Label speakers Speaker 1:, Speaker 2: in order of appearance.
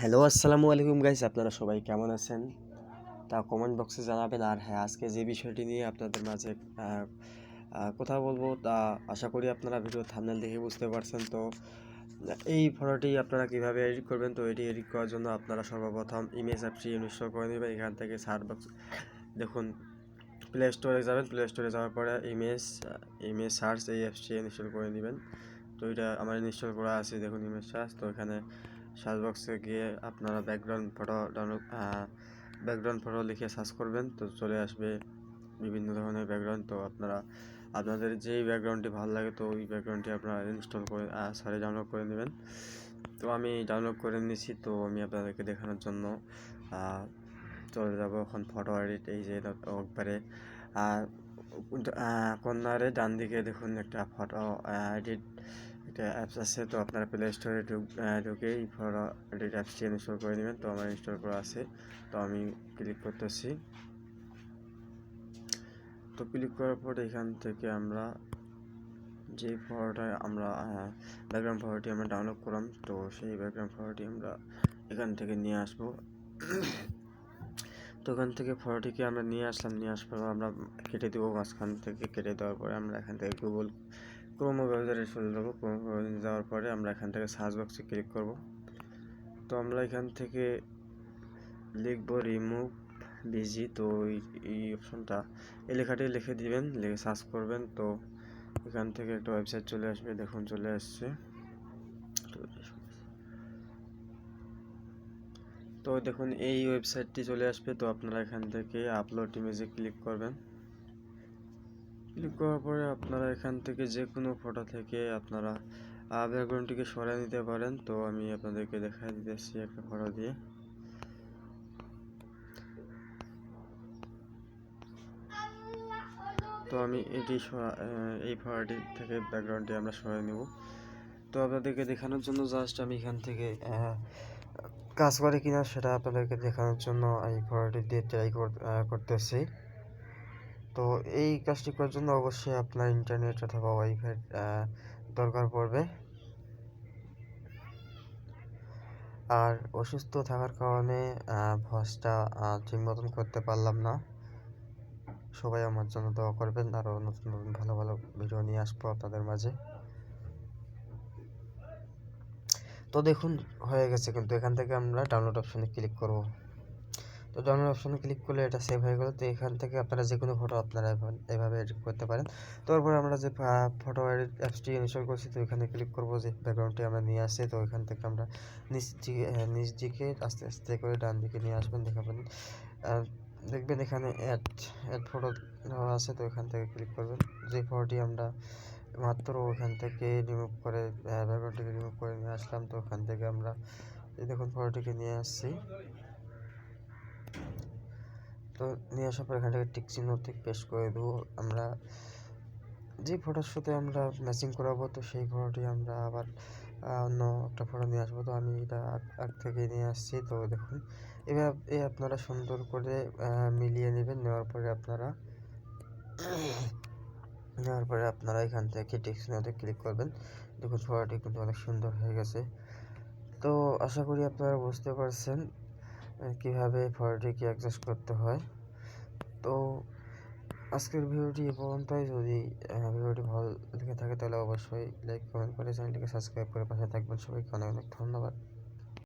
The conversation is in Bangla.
Speaker 1: হ্যালো, আসসালামু আলাইকুম গাইস আপনারা সবাই কেমন আছেন? তা কমেন্ট বক্সে জানাবেন। আর হ্যাঁ আজকে যে বিষয়টি নিয়ে আপনাদের মাঝে কথা বলব, তা আশা করি আপনারা ভিডিও থামনেল দেখে বুঝতে পারছেন। তো, এই ফটোটি আপনারা কীভাবে এডিট করবেন? তো এটি এডিট করার জন্য আপনারা সর্বপ্রথম ইমেজ অ্যাপটি ইনস্টল করে নেবেন। এখান থেকে সার্চ বক্স দেখুন প্লে স্টোরে যাবেন। প্লে স্টোরে যাওয়ার পরে ইমেজ ইমেজ সার্চ এই অ্যাপসটি ইনস্টল করে নেবেন। তো এটা আমার ইনস্টল করা আছে, দেখুন ইমেজ সার্চ তো এখানে সার্চ বক্সে গিয়ে আপনারা background photo download background photo লিখে সার্চ করবেন, তো চলে আসবে বিভিন্ন ধরনের ব্যাকগ্রাউন্ড তো আপনারা, আপনাদের যেই ব্যাকগ্রাউন্ডটি ভালো লাগে, তো ওই ব্যাকগ্রাউন্ডটি আপনারা ইনস্টল করে সরি ডাউনলোড করে নেবেন। তো আমি ডাউনলোড করে নিয়েছি তো আমি আপনাদেরকে দেখানোর জন্য চলে যাব এখন ফটো এডিট এই যে একবারে কর্নারে ডান দিকে দেখুন একটা ফটো এডিট একটা অ্যাপস আছে, তো আপনারা প্লে স্টোরে ঢুকে এই ফটো এডিট অ্যাপসটি ইনস্টল করে নেবেন। তো আমার ইনস্টল করা আছে, তো আমি ক্লিক করতেছি। তো ক্লিক করার পর এখান থেকে আমরা যে ফটোটা আমরা ব্যাকগ্রাউন্ড ফটোটি আমরা ডাউনলোড করলাম, তো সেই ব্যাকগ্রাউন্ড ফটোটি আমরা এখান থেকে নিয়ে আসব। তো ওখান থেকে ফটোটিকে আমরা নিয়ে আসলাম, নিয়ে আসার পর আমরা কেটে দেবো, মাঝখান থেকে কেটে দেওয়ার পরে আমরা এখান থেকে গুগল ক্রোম ব্রাউজারে চলে যাব। ক্রোম ব্রাউজারে যাওয়ার পরে আমরা এখান থেকে সার্চ বক্সে ক্লিক করব। তো আমরা এখান থেকে লিখব রিমুভ বিজি তো এই- অপশনটা এই লেখাটি লিখে দিবেন, লিখে সার্চ করবেন। তো এখান থেকে একটা ওয়েবসাইট চলে আসবে, দেখুন চলে আসছে। তো দেখুন এই ওয়েবসাইটটি চলে আসবে। তো আপনারা এখান থেকে আপলোড ইমেজে ক্লিক করবেন। ক্লিক করার পরে আপনারা এখান থেকে যে কোনো ফটো থেকে আপনারা ব্যাকগ্রাউন্ডটিকে সরিয়ে নিতে পারেন। তো আমি আপনাদেরকে দেখাই দিতেছি একটা ফটো দিয়ে। তো আমি এটি এই ফটোটি থেকে ব্যাকগ্রাউন্ডটি আমরা সরিয়ে নেব। তো আপনাদেরকে দেখানোর জন্য জাস্ট আমি এখান থেকে কাজ করে কিনা সেটা আপনাদেরকে দেখানোর জন্য এই ফটোটি দিয়ে ট্রাই করতেছি। তো এই কাজটি করার জন্য অবশ্যই আপনার ইন্টারনেট অথবা ওয়াইফাই দরকার পড়বে। আর অসুস্থ থাকার কারণে ভয়েসটা ঠিক মতন করতে পারলাম না। সবাই আমার জন্য দোয়া করবেন। আরও নতুন নতুন ভালো ভালো ভিডিও নিয়ে আসব আপনাদের মাঝে। তো দেখুন, হয়ে গেছে। কিন্তু এখান থেকে আমরা ডাউনলোড অপশনে ক্লিক করব। তো ডাউনলোড অপশনে ক্লিক করলে এটা সেভ হয়ে গেল। তো এখান থেকে আপনারা যে কোনো ফটো আপনারা এভাবে- এডিট করতে পারেন। তো তারপরে আমরা যে ফটো এডিট অ্যাপসটি ইনস্টল করছি, তো এখানে ক্লিক করব যে ব্যাকগ্রাউন্ডটি আমরা নিয়ে আসি তো এখান থেকে আমরা নিচ দিকে নিচ দিকে আস্তে আস্তে করে ডান দিকে নিয়ে আসবেন দেখাবেন দেখবেন এখানে অ্যাড অ্যাড ফটো দেওয়া আছে, তো এখান থেকে ক্লিক করবেন। যে ফটোটি আমরা মাত্র ওখান থেকে রিমুভ করে ব্যাকগ্রাউন্ডটিকে রিমুভ করে নিয়ে আসলাম, তো ওখান থেকে আমরা এই দেখুন ফটোটিকে নিয়ে আসছি। তো নিয়ে আসার পর এখান থেকে টিক চিহ্ন ঠিক পেস্ট করে দেবো। আমরা যে ফটোর সাথে আমরা ম্যাচিং করাবো, তো সেই ফটোটি আমরা আবার অন্য একটা ফটো নিয়ে আসব। তো আমি এটা আগ- থেকে নিয়ে আসছি। তো দেখুন এভাবে আপনারা সুন্দর করে মিলিয়ে নেবেন। নেওয়ার পরে আপনারা, নেওয়ার পরে আপনারা এখান থেকে টেক্সট নোটে ক্লিক করবেন। দেখুন ফটোটি কিন্তু অনেক সুন্দর হয়ে গেছে। তো আশা করি আপনারা বুঝতে পারছেন। কীভাবে ফটোটিকে অ্যাডজাস্ট করতে হয়। তো আজকের ভিডিওটি এ পর্যন্তই। যদি ভিডিওটি ভালো লেগে থাকে তাহলে অবশ্যই লাইক কমেন্ট করে চ্যানেলটিকে সাবস্ক্রাইব করে পাশে থাকবেন। সবাইকে অনেক অনেক ধন্যবাদ।